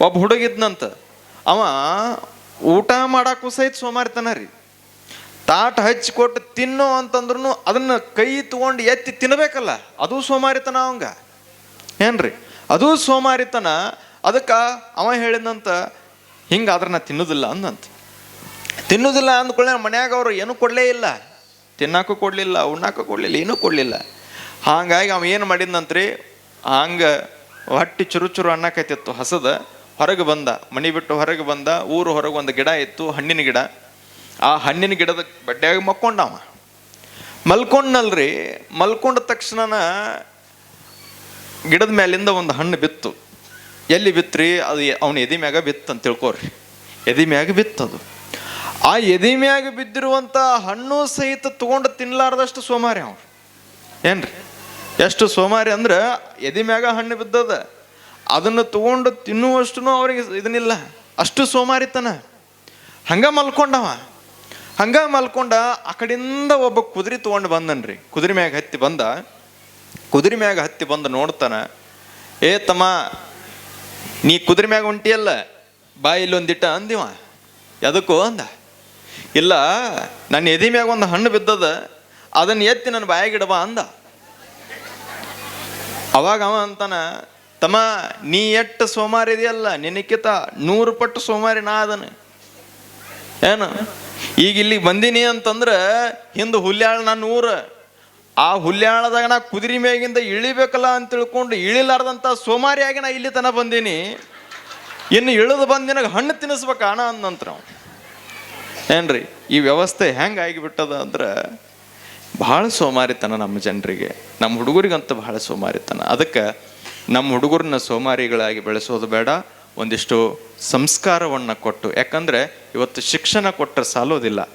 ಒಬ್ಬ ಹುಡುಗಿದ್ನಂತ. ಅವ ಊಟ ಮಾಡಾಕು ಸಹಿತ ಸೋಮಾರಿತನ ರೀ. ತಾಟ ಹಚ್ಚಿ ಕೊಟ್ಟು ತಿನ್ನು ಅಂತಂದ್ರೂ ಅದನ್ನ ಕೈ ತಗೊಂಡು ಎತ್ತಿ ತಿನ್ನಬೇಕಲ್ಲ ಅದು ಸೋಮಾರಿತನ ಅವಂಗ. ಏನ್ರಿ ಅದು ಸೋಮಾರಿತನ ಅದಕ್ಕೆ ಅವ ಹೇಳಿದಂತ ಹಿಂಗಾದ್ರೆ ನಾ ತಿನ್ನೋದಿಲ್ಲ ಅಂದಂತ ತಿನ್ನೋದಿಲ್ಲ ಅಂದ್ಕೊಳ್ಳೆ ಮನ್ಯಾಗ ಅವರು ಏನೂ ಕೊಡಲೇ ಇಲ್ಲ. ತಿನ್ನಾಕು ಕೊಡಲಿಲ್ಲ, ಉಣ್ಣಾಕು ಕೊಡಲಿಲ್ಲ, ಏನು ಕೊಡಲಿಲ್ಲ. ಹಾಗಾಗಿ ಅವ ಏನು ಮಾಡಿದ್ನಂತ್ರಿ, ಹಂಗೆ ಹೊಟ್ಟಿ ಚುರು ಚುರು ಅನ್ನಕೈತಿತ್ತು ಹಸದ. ಹೊರಗೆ ಬಂದ ಮನೆ ಬಿಟ್ಟು ಹೊರಗೆ ಬಂದ, ಊರು ಹೊರಗೆ ಒಂದು ಗಿಡ ಇತ್ತು, ಹಣ್ಣಿನ ಗಿಡ. ಆ ಹಣ್ಣಿನ ಗಿಡದ ಬಡ್ಡೆಯಾಗಿ ಮಕ್ಕೊಂಡವ. ಮಲ್ಕೊಂಡ್ನಲ್ರಿ, ಮಲ್ಕೊಂಡ ತಕ್ಷಣನ ಗಿಡದ ಮೇಲಿಂದ ಒಂದು ಹಣ್ಣು ಬಿತ್ತು. ಎಲ್ಲಿ ಬಿತ್ರಿ? ಅದು ಅವನ ಎದಿ ಮ್ಯಾಗ ಬಿತ್ತು ಅಂತ ತಿಳ್ಕೊರಿ. ಎದಿ ಮ್ಯಾಗ ಬಿತ್ತದು. ಆ ಎದೆ ಮ್ಯಾಗ ಬಿದ್ದಿರುವಂಥ ಹಣ್ಣು ಸಹಿತ ತೊಗೊಂಡು ತಿನ್ನಲಾರ್ದಷ್ಟು ಸೋಮಾರಿ ಅವ್ರು ಏನ್ರಿ? ಎಷ್ಟು ಸೋಮಾರಿ ಅಂದ್ರೆ ಎದಿ ಮ್ಯಾಗ ಹಣ್ಣು ಬಿದ್ದದ. ಅದನ್ನು ತಗೊಂಡು ತಿನ್ನುವಷ್ಟು ಅವ್ರಿಗೆ ಇದನ್ನಿಲ್ಲ. ಅಷ್ಟು ಸೋಮಾರಿತನ. ಹಂಗ ಮಲ್ಕೊಂಡವ. ಹಂಗ ಮಲ್ಕೊಂಡ ಆ ಕಡೆಯಿಂದ ಒಬ್ಬ ಕುದುರೆ ತಗೊಂಡು ಬಂದನ್ರಿ. ಕುದುರೆ ಮ್ಯಾಗ ಹತ್ತಿ ಬಂದ. ಕುದುರೆ ಮ್ಯಾಗ ಹತ್ತಿ ಬಂದು ನೋಡ್ತಾನ, ಏ ತಮ್ಮ, ನೀ ಕುದುರೆ ಮ್ಯಾಗ ಹೊಂಟಿಯಲ್ಲ ಬಾ ಇಲ್ಲೊಂದಿಟ್ಟ ಅಂದಿವ. ಎದಕ್ಕೂ? ಅಂದ. ಇಲ್ಲ, ನನ್ನ ಎದಿ ಮ್ಯಾಗ ಒಂದು ಹಣ್ಣು ಬಿದ್ದದ, ಅದನ್ನ ಎತ್ತಿ ನನ್ನ ಬಾಯಾಗಿಡಬಾ ಅಂದ. ಅವಾಗ ಅವ ಅಂತಾನ ತಮ್ಮ, ನೀ ಎಷ್ಟು ಸೋಮಾರಿ ಇದೆಯಲ್ಲ? ನಿನಕ್ಕಿತ ನೂರು ಪಟ್ಟು ಸೋಮಾರಿ ನಾ ಅದನ ಏನು? ಈಗ ಇಲ್ಲಿಗೆ ಬಂದೀನಿ ಅಂತಂದ್ರೆ ಹಿಂದೆ ಹುಲ್ಯಾಳ ನಾನು ಊರ. ಆ ಹುಲ್ಯಾಳದಾಗ ನಾ ಕುದುರೆ ಮೇಗಿಂದ ಇಳಿಬೇಕಲ್ಲ ಅಂತ ತಿಳ್ಕೊಂಡು ಇಳಿಲಾರ್ದಂಥ ಸೋಮಾರಿಯಾಗಿ ನಾ ಇಲ್ಲಿ ತನ ಬಂದೀನಿ. ಇನ್ನು ಇಳಿದು ಬಂದಿನಾಗ ಹಣ್ಣು ತಿನ್ನಿಸ್ಬೇಕು ಅಣ ಅಂದಂತ ನಾವು ಏನ್ರಿ, ಈ ವ್ಯವಸ್ಥೆ ಹೆಂಗೆ ಆಗಿಬಿಟ್ಟದ ಅಂದ್ರೆ ಭಾಳ ಸೋಮಾರಿತನ ನಮ್ಮ ಜನರಿಗೆ. ನಮ್ಮ ಹುಡುಗರಿಗಂತೂ ಭಾಳ ಸೋಮಾರಿತನ. ಅದಕ್ಕೆ ನಮ್ಮ ಹುಡುಗರನ್ನ ಸೋಮಾರಿಗಳಾಗಿ ಬೆಳೆಸೋದು ಬೇಡ, ಒಂದಿಷ್ಟು ಸಂಸ್ಕಾರವನ್ನು ಕೊಟ್ಟು. ಯಾಕಂದರೆ ಇವತ್ತು ಶಿಕ್ಷಣ ಕೊಟ್ಟರೆ ಸಾಲೋದಿಲ್ಲ.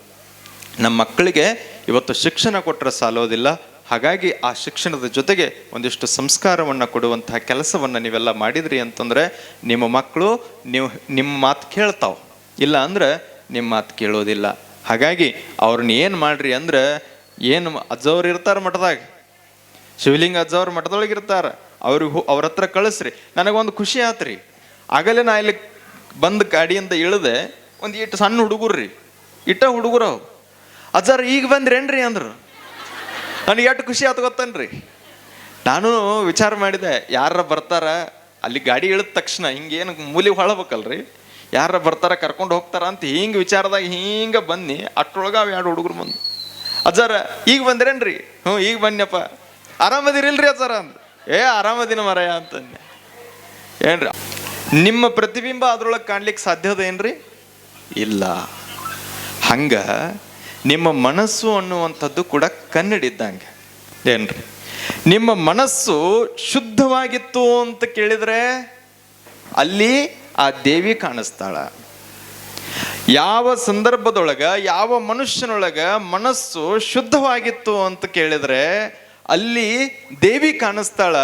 ನಮ್ಮ ಮಕ್ಕಳಿಗೆ ಇವತ್ತು ಶಿಕ್ಷಣ ಕೊಟ್ಟರೆ ಸಾಲೋದಿಲ್ಲ. ಹಾಗಾಗಿ ಆ ಶಿಕ್ಷಣದ ಜೊತೆಗೆ ಒಂದಿಷ್ಟು ಸಂಸ್ಕಾರವನ್ನು ಕೊಡುವಂತಹ ಕೆಲಸವನ್ನು ನೀವೆಲ್ಲ ಮಾಡಿದ್ರಿ ಅಂತಂದರೆ, ನಿಮ್ಮ ಮಕ್ಕಳು ನೀವು ನಿಮ್ಮ ಮಾತು ಕೇಳ್ತಾವೆ. ಇಲ್ಲ ಅಂದರೆ ನಿಮ್ಮ ಮಾತು ಕೇಳೋದಿಲ್ಲ. ಹಾಗಾಗಿ ಅವ್ರನ್ನ ಏನು ಮಾಡ್ರಿ ಅಂದ್ರೆ, ಏನು ಅಜ್ಜವ್ರು ಇರ್ತಾರೆ ಮಠದಾಗ, ಶಿವಲಿಂಗ ಅಜ್ಜವ್ರು ಮಠದೊಳಗೆ ಇರ್ತಾರ ಅವ್ರಿಗೆ ಅವ್ರ ಹತ್ರ ಕಳಿಸ್ರಿ. ನನಗೊಂದು ಖುಷಿ ಆತ್ರಿ. ಆಗಲೇ ನಾ ಇಲ್ಲಿ ಬಂದು ಗಾಡಿಯಿಂದ ಇಳಿದೆ, ಒಂದು ಇಟ್ಟು ಸಣ್ಣ ಹುಡುಗರ್ರಿ. ಇಟ್ಟ ಹುಡುಗರು ಅವು ಅಜ್ಜಾರ, ಈಗ ಬಂದ್ರೇನ್ರಿ? ಅಂದ್ರು. ನನಗೆ ಎಷ್ಟು ಖುಷಿ ಆತು ಗೊತ್ತನ್ರಿ? ನಾನು ವಿಚಾರ ಮಾಡಿದೆ ಯಾರ ಬರ್ತಾರ? ಅಲ್ಲಿ ಗಾಡಿ ಇಳಿದ ತಕ್ಷಣ ಹಿಂಗೇನು ಮೂಲಿ ಹೊಳಬೇಕಲ್ರಿ. ಯಾರ ಬರ್ತಾರ, ಕರ್ಕೊಂಡು ಹೋಗ್ತಾರ? ಅಂತ ಹಿಂಗೆ ವಿಚಾರದಾಗ ಹಿಂಗೆ ಬನ್ನಿ, ಅಷ್ಟೊಳಗೆ ಅವು ಎರಡು ಹುಡುಗರು ಬಂದು ಅಜ್ಜಾರ, ಈಗ ಬಂದ್ರೇನ್ರಿ? ಹ್ಞೂ, ಈಗ ಬನ್ನಿಯಪ್ಪ. ಆರಾಮದಿರಿಲ್ರಿ ಅಜ್ಜಾರ? ಅಂದ್ರು. ಏ ಆರಾಮದಿನ ಮರಯ ಅಂತಂದೆ. ಏನ್ರಿ? ನಿಮ್ಮ ಪ್ರತಿಬಿಂಬ ಅದ್ರೊಳಗೆ ಕಾಣ್ಲಿಕ್ಕೆ ಸಾಧ್ಯದೇನ್ರಿ ಇಲ್ಲ. ಹಂಗ ನಿಮ್ಮ ಮನಸ್ಸು ಅನ್ನುವಂಥದ್ದು ಕೂಡ ಕನ್ನಡಿದ್ದಂಗೆ. ಏನ್ರಿ? ನಿಮ್ಮ ಮನಸ್ಸು ಶುದ್ಧವಾಗಿತ್ತು ಅಂತ ಕೇಳಿದ್ರೆ ಅಲ್ಲಿ ಆ ದೇವಿ ಕಾಣಿಸ್ತಾಳ. ಯಾವ ಸಂದರ್ಭದೊಳಗ, ಯಾವ ಮನುಷ್ಯನೊಳಗ ಮನಸ್ಸು ಶುದ್ಧವಾಗಿತ್ತು ಅಂತ ಕೇಳಿದ್ರೆ ಅಲ್ಲಿ ದೇವಿ ಕಾಣಿಸ್ತಾಳ,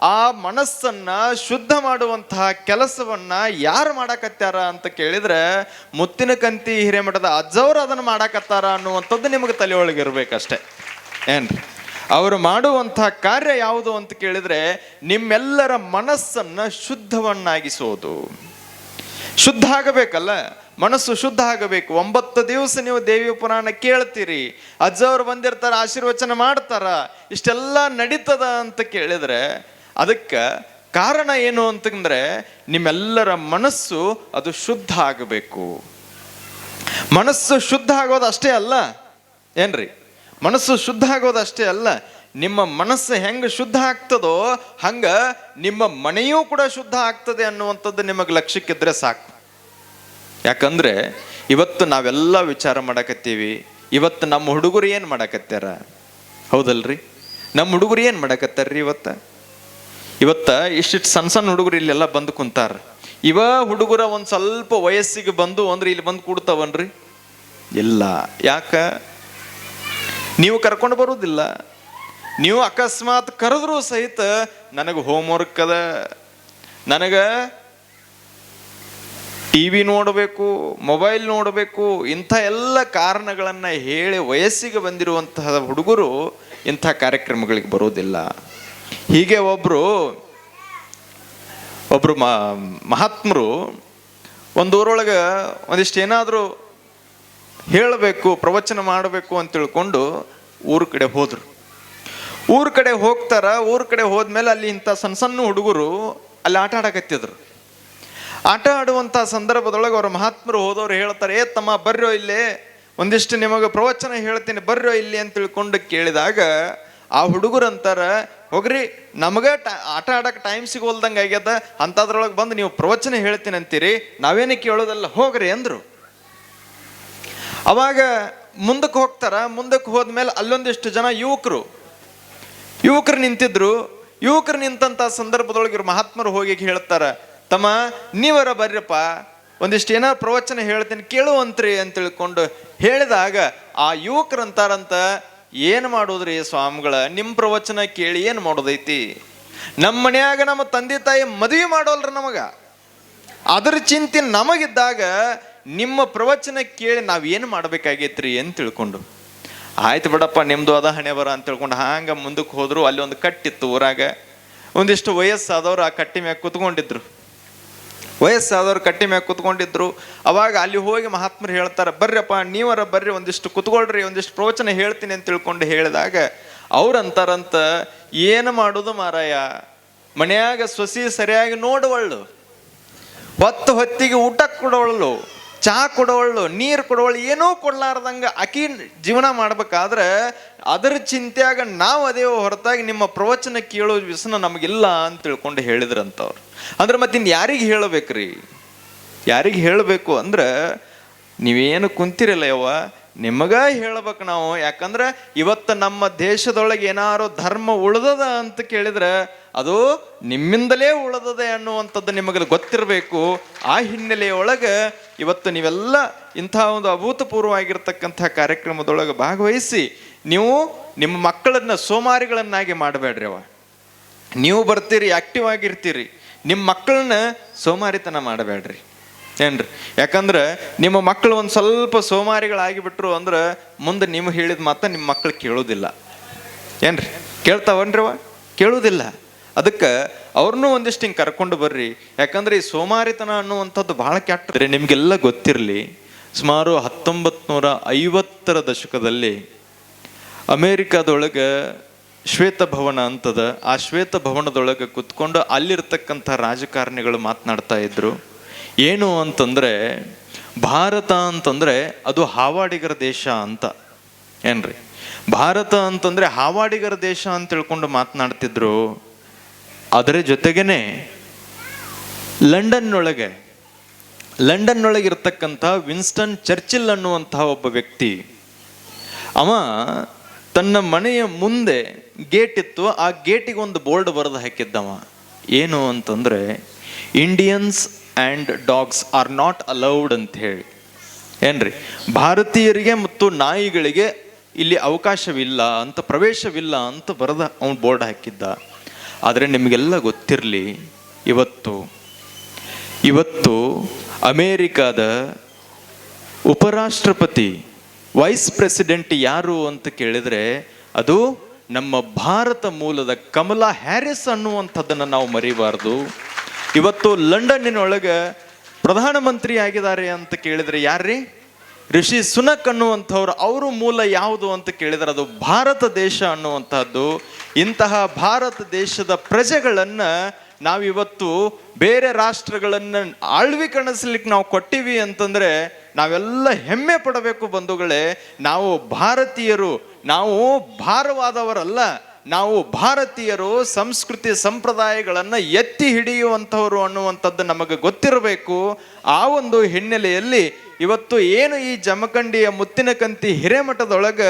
ಆ ಮನಸ್ಸನ್ನ ಶುದ್ಧ ಮಾಡುವಂತಹ ಕೆಲಸವನ್ನ ಯಾರು ಮಾಡಾಕತ್ಯಾರ ಅಂತ ಕೇಳಿದ್ರೆ, ಮುತ್ತಿನ ಕಂತಿ ಹಿರೇಮಠದ ಅಜ್ಜವ್ರು ಅದನ್ನ ಮಾಡಾಕತ್ತಾರ ಅನ್ನುವಂಥದ್ದು ನಿಮಗೆ ತಲೆಯೊಳಗೆ ಇರಬೇಕಷ್ಟೆ. ಏನ್ರಿ? ಅವರು ಮಾಡುವಂತಹ ಕಾರ್ಯ ಯಾವುದು ಅಂತ ಕೇಳಿದ್ರೆ, ನಿಮ್ಮೆಲ್ಲರ ಮನಸ್ಸನ್ನ ಶುದ್ಧವನ್ನಾಗಿಸೋದು. ಶುದ್ಧ ಆಗಬೇಕಲ್ಲ? ಮನಸ್ಸು ಶುದ್ಧ ಆಗಬೇಕು. ಒಂಬತ್ತು ದಿವಸ ನೀವು ದೇವಿ ಪುರಾಣ ಕೇಳ್ತೀರಿ. ಅಜ್ಜವ್ರು ಬಂದಿರ್ತಾರ, ಆಶೀರ್ವಚನ ಮಾಡ್ತಾರ. ಇಷ್ಟೆಲ್ಲ ನಡೀತದ ಅಂತ ಕೇಳಿದ್ರೆ ಅದಕ್ಕೆ ಕಾರಣ ಏನು ಅಂತಂದ್ರೆ ನಿಮ್ಮೆಲ್ಲರ ಮನಸ್ಸು ಅದು ಶುದ್ಧ ಆಗಬೇಕು. ಮನಸ್ಸು ಶುದ್ಧ ಆಗೋದು ಅಷ್ಟೇ ಅಲ್ಲ? ಏನ್ರಿ? ಮನಸ್ಸು ಶುದ್ಧ ಆಗೋದು ಅಷ್ಟೇ ಅಲ್ಲ? ನಿಮ್ಮ ಮನಸ್ಸು ಹೆಂಗೆ ಶುದ್ಧ ಆಗ್ತದೋ ಹಂಗ ನಿಮ್ಮ ಮನೆಯೂ ಕೂಡ ಶುದ್ಧ ಆಗ್ತದೆ ಅನ್ನುವಂಥದ್ದು ನಿಮಗೆ ಲಕ್ಷ್ಯಕ್ಕಿದ್ರೆ ಸಾಕು. ಯಾಕಂದ್ರೆ ಇವತ್ತು ನಾವೆಲ್ಲ ವಿಚಾರ ಮಾಡಕತ್ತೀವಿ. ಇವತ್ತು ನಮ್ಮ ಹುಡುಗರು ಏನು ಮಾಡಕತ್ತಾರ? ಹೌದಲ್ರಿ? ನಮ್ಮ ಹುಡುಗರು ಏನು ಮಾಡಕತ್ತಾರ್ರಿ ಇವತ್ತ? ಇವತ್ತ ಇಷ್ಟಿಷ್ಟು ಸಣ್ಣ ಸಣ್ಣ ಹುಡುಗರು ಇಲ್ಲೆಲ್ಲ ಬಂದು ಕುಂತಾರ. ಇವ ಹುಡುಗರ ಒಂದು ಸ್ವಲ್ಪ ವಯಸ್ಸಿಗೆ ಬಂದು ಅಂದ್ರೆ ಇಲ್ಲಿ ಬಂದು ಕೂಡ್ತಾವನ್ರಿ? ಇಲ್ಲ. ಯಾಕ? ನೀವು ಕರ್ಕೊಂಡು ಬರೋದಿಲ್ಲ. ನೀವು ಅಕಸ್ಮಾತ್ ಕರೆದ್ರೂ ಸಹಿತ ನನಗೆ ಹೋಮ್ವರ್ಕ್ ಅದ. ನನಗೆ ಟಿ ವಿ ನೋಡಬೇಕು, ಮೊಬೈಲ್ ನೋಡಬೇಕು, ಇಂಥ ಎಲ್ಲ ಕಾರಣಗಳನ್ನು ಹೇಳಿ ವಯಸ್ಸಿಗೆ ಬಂದಿರುವಂತಹ ಹುಡುಗರು ಇಂಥ ಕಾರ್ಯಕ್ರಮಗಳಿಗೆ ಬರೋದಿಲ್ಲ. ಹೀಗೆ ಒಬ್ಬರು ಒಬ್ರು ಮ, ಮಹಾತ್ಮರು ಒಂದು ಊರೊಳಗೆ ಒಂದಿಷ್ಟು ಏನಾದರೂ ಹೇಳಬೇಕು, ಪ್ರವಚನ ಮಾಡಬೇಕು ಅಂತ ತಿಳ್ಕೊಂಡು ಊರ ಕಡೆ ಹೋದರು. ಊರ ಕಡೆ ಹೋಗ್ತಾರ, ಊರ ಕಡೆ ಹೋದ್ಮೇಲೆ ಅಲ್ಲಿ ಇಂಥ ಸಣ್ಣ ಸಣ್ಣ ಹುಡುಗರು ಅಲ್ಲಿ ಆಟ ಆಡಕತ್ತಿದ್ರು. ಆಟ ಆಡುವಂಥ ಸಂದರ್ಭದೊಳಗೆ ಅವ್ರ ಮಹಾತ್ಮರು ಹೋದವ್ರು ಹೇಳ್ತಾರೆ, ಏ ತಮ್ಮ, ಬರ್ರೋ ಇಲ್ಲೇ. ಒಂದಿಷ್ಟು ನಿಮಗೆ ಪ್ರವಚನ ಹೇಳ್ತೀನಿ, ಬರ್ರೋ ಇಲ್ಲಿ ಅಂತ ತಿಳ್ಕೊಂಡು ಕೇಳಿದಾಗ ಆ ಹುಡುಗರು ಅಂತಾರ, ಹೋಗ್ರಿ, ನಮಗೆ ಆಟ ಆಡಕ್ಕೆ ಟೈಮ್ ಸಿಗೋಲ್ದಂಗೆ ಆಗ್ಯದ. ಅಂಥದ್ರೊಳಗೆ ಬಂದು ನೀವು ಪ್ರವಚನ ಹೇಳ್ತೀನಿ ಅಂತೀರಿ. ನಾವೇನೇ ಕೇಳೋದಲ್ಲ, ಹೋಗ್ರಿ ಅಂದ್ರು. ಅವಾಗ ಮುಂದಕ್ಕೆ ಹೋಗ್ತಾರ ಮುಂದಕ್ಕೆ ಹೋದ್ಮೇಲೆ ಅಲ್ಲೊಂದಿಷ್ಟು ಜನ ಯುವಕರು. ಯುವಕರು ನಿಂತಿದ್ರು. ಯುವಕರು ನಿಂತಂತ ಸಂದರ್ಭದೊಳಗೆ ಮಹಾತ್ಮರು ಹೋಗಿ ಹೇಳ್ತಾರ ತಮ್ಮ ನೀವರ ಬರ್ರಪ್ಪ, ಒಂದಿಷ್ಟು ಏನೋ ಪ್ರವಚನ ಹೇಳ್ತೀನಿ, ಕೇಳುವಂತ್ರಿ ಅಂತ ತಿಳ್ಕೊಂಡು ಹೇಳಿದಾಗ ಆ ಯುವಕರು ಅಂತಾರಂತ, ಏನು ಮಾಡೋದ್ರಿ ಸ್ವಾಮಿಗಳ? ನಿಮ್ಮ ಪ್ರವಚನ ಕೇಳಿ ಏನು ಮಾಡೋದೈತಿ? ನಮ್ಮ ಮನ್ಯಾಗ ನಮ್ಮ ತಂದೆ ತಾಯಿ ಮದುವೆ ಮಾಡೋಲ್ರ ನಮಗ. ಅದರ ಚಿಂತೆ ನಮಗಿದ್ದಾಗ ನಿಮ್ಮ ಪ್ರವಚನ ಕೇಳಿ ನಾವೇನು ಮಾಡಬೇಕಾಗೈತ್ರಿ ಅಂತ ತಿಳ್ಕೊಂಡು. ಆಯ್ತು ಬಿಡಪ್ಪ ನಿಮ್ಮದು ಅದ ಹಣೆ ಬರ ಅಂತ ತಿಳ್ಕೊಂಡು ಹಾಂಗೆ ಮುಂದಕ್ಕೆ ಹೋದ್ರು. ಅಲ್ಲಿ ಒಂದು ಕಟ್ಟಿತ್ತು ಊರಾಗ. ಒಂದಿಷ್ಟು ವಯಸ್ಸಾದವ್ರು ಆ ಕಟ್ಟಿ ಮ್ಯಾಗ ಕುತ್ಕೊಂಡಿದ್ರು. ವಯಸ್ಸಾದವ್ರು ಕಟ್ಟಿ ಮ್ಯಾಗ ಕುತ್ಕೊಂಡಿದ್ರು. ಅವಾಗ ಅಲ್ಲಿ ಹೋಗಿ ಮಹಾತ್ಮರು ಹೇಳ್ತಾರೆ, ಬರ್ರಪ್ಪ, ನೀವರ ಬರ್ರಿ, ಒಂದಿಷ್ಟು ಕುತ್ಕೊಳ್ರಿ, ಒಂದಿಷ್ಟು ಪ್ರವಚನ ಹೇಳ್ತೀನಿ ಅಂತ ತಿಳ್ಕೊಂಡು ಹೇಳಿದಾಗ ಅವ್ರು ಅಂತಾರಂತ ಏನು ಮಾಡೋದು ಮಾರಾಯ? ಮನ್ಯಾಗ ಸೊಸಿ ಸರಿಯಾಗಿ ನೋಡುವಳ್ಳು. ಹೊತ್ತು ಹೊತ್ತಿಗೆ ಊಟ ಕೊಡವಳ್ಳು ಚಹಾ ಕೊಡವಳ್ಳು, ನೀರು ಕೊಡವಳ್ಳು, ಏನೂ ಕೊಡ್ಲಾರ್ದಂಗ ಅಕಿ ಜೀವನ ಮಾಡ್ಬೇಕಾದ್ರೆ ಅದರ ಚಿಂತೆಯಾಗ ನಾವು ಅದೇ ಹೊರತಾಗಿ ನಿಮ್ಮ ಪ್ರವಚನ ಕೇಳೋ ವ್ಯಸನ ನಮಗಿಲ್ಲ ಅಂತ ತಿಳ್ಕೊಂಡು ಹೇಳಿದ್ರಂತವ್ರು. ಅಂದ್ರೆ ಮತ್ತಿನ್ ಯಾರಿಗೆ ಹೇಳಬೇಕ್ರಿ? ಯಾರಿಗೆ ಹೇಳಬೇಕು ಅಂದ್ರೆ ನೀವೇನು ಕುಂತಿರಲ್ಲ ಯವ್ವ ನಿಮಗ ಹೇಳ್ಬೇಕು ನಾವು. ಯಾಕಂದ್ರೆ ಇವತ್ತು ನಮ್ಮ ದೇಶದೊಳಗೆ ಏನಾರು ಧರ್ಮ ಉಳ್ದದ ಅಂತ ಕೇಳಿದ್ರೆ ಅದು ನಿಮ್ಮಿಂದಲೇ ಉಳ್ದದೆ ಅನ್ನುವಂಥದ್ದು ನಿಮಗೆ ಗೊತ್ತಿರಬೇಕು. ಆ ಹಿನ್ನೆಲೆಯೊಳಗೆ ಇವತ್ತು ನೀವೆಲ್ಲ ಇಂಥ ಒಂದು ಅಭೂತಪೂರ್ವವಾಗಿರ್ತಕ್ಕಂಥ ಕಾರ್ಯಕ್ರಮದೊಳಗೆ ಭಾಗವಹಿಸಿ ನೀವು ನಿಮ್ಮ ಮಕ್ಕಳನ್ನ ಸೋಮಾರಿಗಳನ್ನಾಗಿ ಮಾಡಬೇಡ್ರಿ ಅವ ನೀವು ಬರ್ತೀರಿ ಆಕ್ಟಿವ್ ಆಗಿರ್ತೀರಿ. ನಿಮ್ಮ ಮಕ್ಕಳನ್ನ ಸೋಮಾರಿತನ ಮಾಡಬೇಡ್ರಿ. ಏನ್ರಿ? ಯಾಕಂದ್ರೆ ನಿಮ್ಮ ಮಕ್ಕಳು ಒಂದು ಸ್ವಲ್ಪ ಸೋಮಾರಿಗಳಾಗಿಬಿಟ್ರು ಅಂದ್ರೆ ಮುಂದೆ ನೀವು ಹೇಳಿದ ಮಾತ ನಿಮ್ಮ ಮಕ್ಕಳು ಕೇಳೋದಿಲ್ಲ. ಏನ್ರಿ? ಕೇಳ್ತಾವನ್ರಿವ ಅವ? ಕೇಳೋದಿಲ್ಲ. ಅದಕ್ಕೆ ಅವ್ರನ್ನೂ ಒಂದಿಷ್ಟು ಹಿಂಗೆ ಕರ್ಕೊಂಡು ಬರ್ರಿ. ಯಾಕಂದ್ರೆ ಈ ಸೋಮಾರಿತನ ಅನ್ನುವಂಥದ್ದು ಭಾಳ ಕೆಟ್ಟದ್ರೆ ನಿಮಗೆಲ್ಲ ಗೊತ್ತಿರಲಿ, ಸುಮಾರು ಹತ್ತೊಂಬತ್ತು ನೂರ ಐವತ್ತರ ದಶಕದಲ್ಲಿ ಅಮೇರಿಕಾದೊಳಗೆ ಶ್ವೇತ ಭವನ ಅಂತದ, ಆ ಶ್ವೇತ ಭವನದೊಳಗೆ ಕುತ್ಕೊಂಡು ಅಲ್ಲಿರ್ತಕ್ಕಂಥ ರಾಜಕಾರಣಿಗಳು ಮಾತನಾಡ್ತಾ ಇದ್ರು. ಏನು ಅಂತಂದ್ರೆ, ಭಾರತ ಅಂತಂದ್ರೆ ಅದು ಹಾವಾಡಿಗರ ದೇಶ ಅಂತ. ಏನ್ರಿ? ಭಾರತ ಅಂತಂದ್ರೆ ಹಾವಾಡಿಗರ ದೇಶ ಅಂತ ತಿಳ್ಕೊಂಡು ಮಾತನಾಡ್ತಿದ್ರು. ಅದರ ಜೊತೆಗೇನೆ ಲಂಡನ್ನೊಳಗೆ ಲಂಡನ್ನೊಳಗೆ ಇರ್ತಕ್ಕಂಥ ವಿನ್ಸ್ಟನ್ ಚರ್ಚಿಲ್ ಅನ್ನುವಂತಹ ಒಬ್ಬ ವ್ಯಕ್ತಿ, ಅವ ತನ್ನ ಮನೆಯ ಮುಂದೆ ಗೇಟ್ ಇತ್ತು, ಆ ಗೇಟಿಗೆ ಒಂದು ಬೋರ್ಡ್ ಬರೆದು ಹಾಕಿದ್ದವ. ಏನು ಅಂತಂದರೆ, Indians and dogs are not allowed ಅಂತ ಹೇಳಿ ಏನ್ರಿ? ಭಾರತೀಯರಿಗೆ ಮತ್ತು ನಾಯಿಗಳಿಗೆ ಇಲ್ಲಿ ಅವಕಾಶವಿಲ್ಲ ಅಂತ, ಪ್ರವೇಶವಿಲ್ಲ ಅಂತ ಬರೆದ ಅವನು ಬೋರ್ಡ್ ಹಾಕಿದ್ದ. ಆದರೆ ನಿಮಗೆಲ್ಲ ಗೊತ್ತಿರಲಿ, ಇವತ್ತು ಇವತ್ತು ಅಮೇರಿಕಾದ ಉಪರಾಷ್ಟ್ರಪತಿ ವೈಸ್ ಪ್ರೆಸಿಡೆಂಟ್ ಯಾರು ಅಂತ ಕೇಳಿದ್ರೆ, ಅದು ನಮ್ಮ ಭಾರತ ಮೂಲದ ಕಮಲಾ ಹ್ಯಾರಿಸ್ ಅನ್ನುವಂಥದ್ದನ್ನು ನಾವು ಮರಿಬಾರ್ದು. ಇವತ್ತು ಲಂಡನ್ನಿನೊಳಗೆ ಪ್ರಧಾನಮಂತ್ರಿ ಆಗಿದ್ದಾರೆ ಅಂತ ಕೇಳಿದರೆ ಯಾರ್ರೀ? ಋಷಿ ಸುನಕ್ ಅನ್ನುವಂಥವ್ರು, ಅವರು ಮೂಲ ಯಾವುದು ಅಂತ ಕೇಳಿದ್ರೆ ಅದು ಭಾರತ ದೇಶ ಅನ್ನುವಂಥದ್ದು. ಇಂತಹ ಭಾರತ ದೇಶದ ಪ್ರಜೆಗಳನ್ನು ನಾವಿವತ್ತು ಬೇರೆ ರಾಷ್ಟ್ರಗಳನ್ನು ಆಳ್ವಿಕಣಿಸ್ಲಿಕ್ಕೆ ನಾವು ಕೊಟ್ಟಿವಿ ಅಂತಂದ್ರೆ ನಾವೆಲ್ಲ ಹೆಮ್ಮೆ ಪಡಬೇಕು ಬಂಧುಗಳೇ, ನಾವು ಭಾರತೀಯರು, ನಾವು ಭಾರವಾದವರಲ್ಲ, ನಾವು ಭಾರತೀಯರು ಸಂಸ್ಕೃತಿ ಸಂಪ್ರದಾಯಗಳನ್ನು ಎತ್ತಿ ಹಿಡಿಯುವಂಥವ್ರು ಅನ್ನುವಂಥದ್ದು ನಮಗೆ ಗೊತ್ತಿರಬೇಕು. ಆ ಒಂದು ಹಿನ್ನೆಲೆಯಲ್ಲಿ ಇವತ್ತು ಏನು ಈ ಜಮಖಂಡಿಯ ಮುತ್ತಿನ ಕಂತಿ ಹಿರೇಮಠದೊಳಗ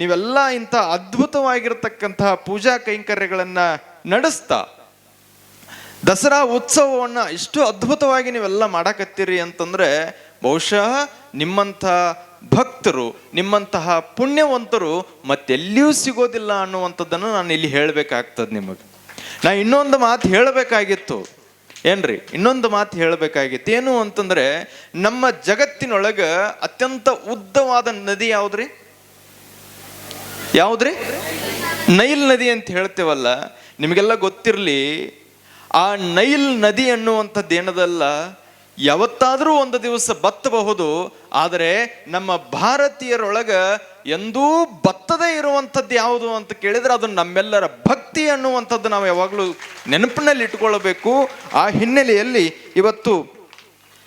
ನೀವೆಲ್ಲ ಇಂಥ ಅದ್ಭುತವಾಗಿರತಕ್ಕಂತಹ ಪೂಜಾ ಕೈಂಕರ್ಯಗಳನ್ನು ನಡೆಸ್ತಾ, ದಸರಾ ಉತ್ಸವವನ್ನ ಇಷ್ಟು ಅದ್ಭುತವಾಗಿ ನೀವೆಲ್ಲ ಮಾಡಕತ್ತೀರಿ ಅಂತಂದ್ರೆ ಬಹುಶಃ ನಿಮ್ಮಂಥ ಭಕ್ತರು, ನಿಮ್ಮಂತಹ ಪುಣ್ಯವಂತರು ಮತ್ತೆಲ್ಲಿಯೂ ಸಿಗೋದಿಲ್ಲ ಅನ್ನುವಂಥದ್ದನ್ನು ನಾನು ಇಲ್ಲಿ ಹೇಳಬೇಕಾಗ್ತದೆ ನಿಮಗೆ. ನಾ ಇನ್ನೊಂದು ಮಾತು ಹೇಳಬೇಕಾಗಿತ್ತು. ಏನ್ರಿ? ಇನ್ನೊಂದು ಮಾತು ಹೇಳಬೇಕಾಗಿತ್ತು. ಏನು ಅಂತಂದ್ರೆ, ನಮ್ಮ ಜಗತ್ತಿನೊಳಗೆ ಅತ್ಯಂತ ಉದ್ದವಾದ ನದಿ ಯಾವ್ದ್ರಿ? ಯಾವುದ್ರಿ? ನೈಲ್ ನದಿ ಅಂತ ಹೇಳ್ತೇವಲ್ಲ, ನಿಮಗೆಲ್ಲ ಗೊತ್ತಿರಲಿ, ಆ ನೈಲ್ ನದಿ ಅನ್ನುವಂಥದ್ದು ಏನದಲ್ಲ ಯಾವತ್ತಾದರೂ ಒಂದು ದಿವಸ ಬತ್ತಬಹುದು, ಆದರೆ ನಮ್ಮ ಭಾರತೀಯರೊಳಗ ಎಂದೂ ಬತ್ತದೇ ಇರುವಂಥದ್ದು ಯಾವುದು ಅಂತ ಕೇಳಿದರೆ ಅದು ನಮ್ಮೆಲ್ಲರ ಭಕ್ತಿ ಅನ್ನುವಂಥದ್ದು ನಾವು ಯಾವಾಗಲೂ ನೆನಪಿನಲ್ಲಿ ಇಟ್ಕೊಳ್ಬೇಕು. ಆ ಹಿನ್ನೆಲೆಯಲ್ಲಿ ಇವತ್ತು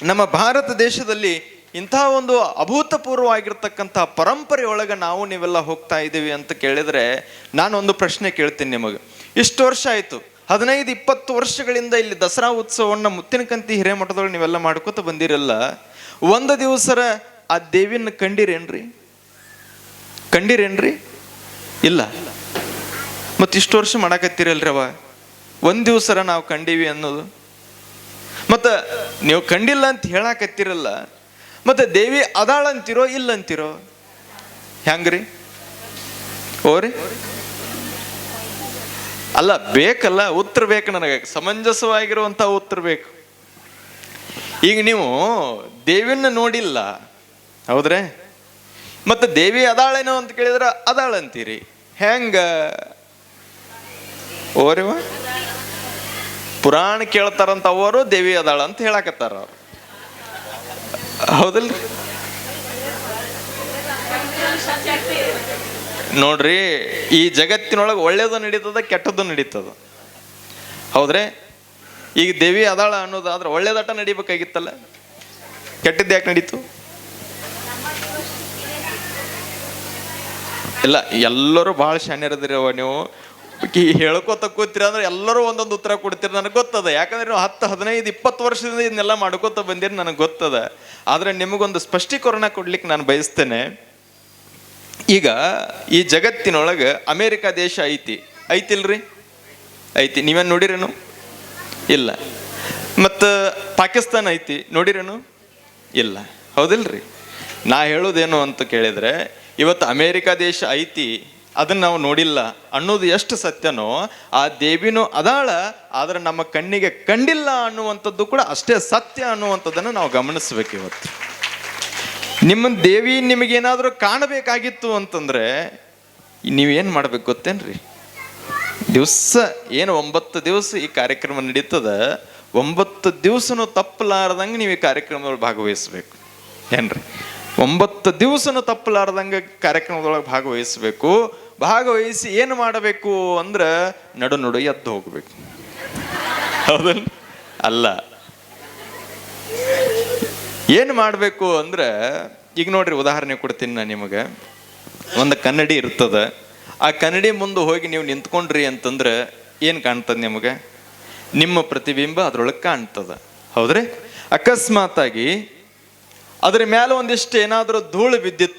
ನಮ್ಮ ಭಾರತ ದೇಶದಲ್ಲಿ ಇಂಥ ಒಂದು ಅಭೂತಪೂರ್ವವಾಗಿರ್ತಕ್ಕಂಥ ಪರಂಪರೆ ಪರಂಪರೆಯೊಳಗೆ ನಾವು ನೀವೆಲ್ಲ ಹೋಗ್ತಾ ಇದ್ದೀವಿ ಅಂತ ಕೇಳಿದ್ರೆ ನಾನೊಂದು ಪ್ರಶ್ನೆ ಕೇಳ್ತೀನಿ ನಿಮಗೆ. ಇಷ್ಟು ವರ್ಷ ಆಯಿತು. ಹದಿನೈದು, ಇಪ್ಪತ್ತು ವರ್ಷಗಳಿಂದ ಇಲ್ಲಿ ದಸರಾ ಉತ್ಸವವನ್ನು ಮುತ್ತಿನಕಂತಿ ಹಿರೇಮಠದೊಳಗೆ ನೀವೆಲ್ಲ ಮಾಡ್ಕೋತ ಬಂದಿರಲ್ಲ, ಒಂದು ದಿವಸರ ಆ ದೇವಿಯನ್ನು ಕಂಡಿರೇನ್ರಿ? ಕಂಡಿರೇನ್ರಿ? ಇಲ್ಲ. ಮತ್ತೆ ಇಷ್ಟು ವರ್ಷ ಮಾಡಾಕತ್ತೀರಲ್ರಿ ಅವ? ಒಂದು ದಿವಸರ ನಾವು ಕಂಡೀವಿ ಅನ್ನೋದು. ಮತ್ತು ನೀವು ಕಂಡಿಲ್ಲ ಅಂತ ಹೇಳಾಕತ್ತಿರಲ್ಲ, ಮತ್ತು ದೇವಿ ಅದಾಳಂತಿರೋ ಇಲ್ಲಂತಿರೋ? ಹೆಂಗ್ರಿ? ಓರಿ? ಅಲ್ಲ, ಬೇಕಲ್ಲ, ಉತ್ತರ ಬೇಕು ನನಗೆ. ಸಮಂಜಸವಾಗಿರುವಂತ ಉತ್ತರ ಬೇಕು. ಈಗ ನೀವು ದೇವಿನ ನೋಡಿಲ್ಲ, ಹೌದ್ರೆ? ಮತ್ತೆ ದೇವಿ ಅದಾಳೇನೋ ಅಂತ ಕೇಳಿದ್ರೆ ಅದಾಳ ಅಂತೀರಿ ಹೆಂಗ? ಓರಿವ? ಪುರಾಣ ಕೇಳ್ತಾರಂತ ಅವರು, ದೇವಿ ಅದಾಳ ಅಂತ ಹೇಳಕತ್ತಾರ ಅವ್ರು. ಹೌದಲ್ರಿ? ನೋಡ್ರಿ, ಈ ಜಗತ್ತಿನೊಳಗೆ ಒಳ್ಳೇದು ನಡೀತದ, ಕೆಟ್ಟದ್ದು ನಡೀತದ. ಹೌದ್ರೆ? ಈಗ ದೇವಿ ಅದಾಳ ಅನ್ನೋದು ಆದ್ರೆ ಒಳ್ಳೇದಾಟ ನಡಿಬೇಕಾಗಿತ್ತಲ್ಲ? ಕೆಟ್ಟದ್ದು ಯಾಕೆ ನಡೀತು? ಇಲ್ಲ, ಎಲ್ಲರೂ ಭಾಳ ಅವ ನೀವು. ಹೇಳ್ಕೋತ ಹೇಳ್ಕೊತ ಕೂತೀರ ಅಂದ್ರೆ ಎಲ್ಲರೂ ಒಂದೊಂದು ಉತ್ತರ ಕೊಡ್ತೀರ, ನನಗೆ ಗೊತ್ತದ. ಯಾಕಂದ್ರೆ ನೀವು ಹತ್ತು, ಹದಿನೈದು, ಇಪ್ಪತ್ತು ವರ್ಷದಿಂದ ಇದನ್ನೆಲ್ಲ ಮಾಡ್ಕೋತ ಬಂದಿರಿ, ನನಗೆ ಗೊತ್ತದ. ಆದ್ರೆ ನಿಮಗೊಂದು ಸ್ಪಷ್ಟೀಕರಣ ಕೊಡ್ಲಿಕ್ಕೆ ನಾನು ಬಯಸ್ತೇನೆ. ಈಗ ಈ ಜಗತ್ತಿನೊಳಗೆ ಅಮೇರಿಕಾ ದೇಶ ಐತಿ. ಐತಿಲ್ರಿ? ಐತಿ. ನೀವೇನು ನೋಡಿರೇನು? ಇಲ್ಲ. ಮತ್ತು ಪಾಕಿಸ್ತಾನ ಐತಿ. ನೋಡಿರೇನು? ಇಲ್ಲ. ಹೌದಿಲ್ರಿ? ನಾ ಹೇಳೋದೇನು ಅಂತ ಕೇಳಿದ್ರೆ, ಇವತ್ತು ಅಮೇರಿಕಾ ದೇಶ ಐತಿ, ಅದನ್ನು ನಾವು ನೋಡಿಲ್ಲ ಅನ್ನೋದು ಎಷ್ಟು ಸತ್ಯನೋ, ಆ ದೇವಿನೂ ಅದಾಳ, ಆದರೆ ನಮ್ಮ ಕಣ್ಣಿಗೆ ಕಂಡಿಲ್ಲ ಅನ್ನುವಂಥದ್ದು ಕೂಡ ಅಷ್ಟೇ ಸತ್ಯ ಅನ್ನುವಂಥದ್ದನ್ನು ನಾವು ಗಮನಿಸ್ಬೇಕು ಇವತ್ತು. ನಿಮ್ಮ ದೇವಿ ನಿಮಗೇನಾದರೂ ಕಾಣಬೇಕಾಗಿತ್ತು ಅಂತಂದ್ರೆ ನೀವೇನು ಮಾಡ್ಬೇಕು ಗೊತ್ತೇನ್ರಿ? ದಿವಸ ಏನು ಒಂಬತ್ತು ದಿವಸ ಈ ಕಾರ್ಯಕ್ರಮ ನಡೀತದ, ಒಂಬತ್ತು ದಿವಸನೂ ತಪ್ಪಲಾರ್ದಂಗೆ ನೀವು ಈ ಕಾರ್ಯಕ್ರಮದೊಳಗೆ ಭಾಗವಹಿಸಬೇಕು. ಏನ್ರಿ? ಒಂಬತ್ತು ದಿವಸನೂ ತಪ್ಪಲಾರ್ದಂಗೆ ಕಾರ್ಯಕ್ರಮದೊಳಗೆ ಭಾಗವಹಿಸ್ಬೇಕು. ಭಾಗವಹಿಸಿ ಏನು ಮಾಡಬೇಕು ಅಂದ್ರೆ ನಡು ನಡು ಎದ್ದು ಹೋಗ್ಬೇಕು. ಹೌದಲ್ಲ ಅಲ್ಲ ಏನು ಮಾಡಬೇಕು ಅಂದ್ರೆ, ಈಗ ನೋಡ್ರಿ ಉದಾಹರಣೆ ಕೊಡ್ತೀನಿ ನಾನು ನಿಮಗೆ. ಒಂದು ಕನ್ನಡಿ ಇರ್ತದೆ. ಆ ಕನ್ನಡಿ ಮುಂದೆ ಹೋಗಿ ನೀವು ನಿಂತ್ಕೊಂಡ್ರಿ ಅಂತಂದ್ರೆ ಏನು ಕಾಣ್ತದೆ ನಿಮಗೆ? ನಿಮ್ಮ ಪ್ರತಿಬಿಂಬ ಅದ್ರೊಳಗೆ ಕಾಣ್ತದೆ. ಹೌದ್ರಿ? ಅಕಸ್ಮಾತಾಗಿ ಅದ್ರ ಮೇಲೆ ಒಂದಿಷ್ಟು ಏನಾದರೂ ಧೂಳು ಬಿದ್ದಿತ್ತು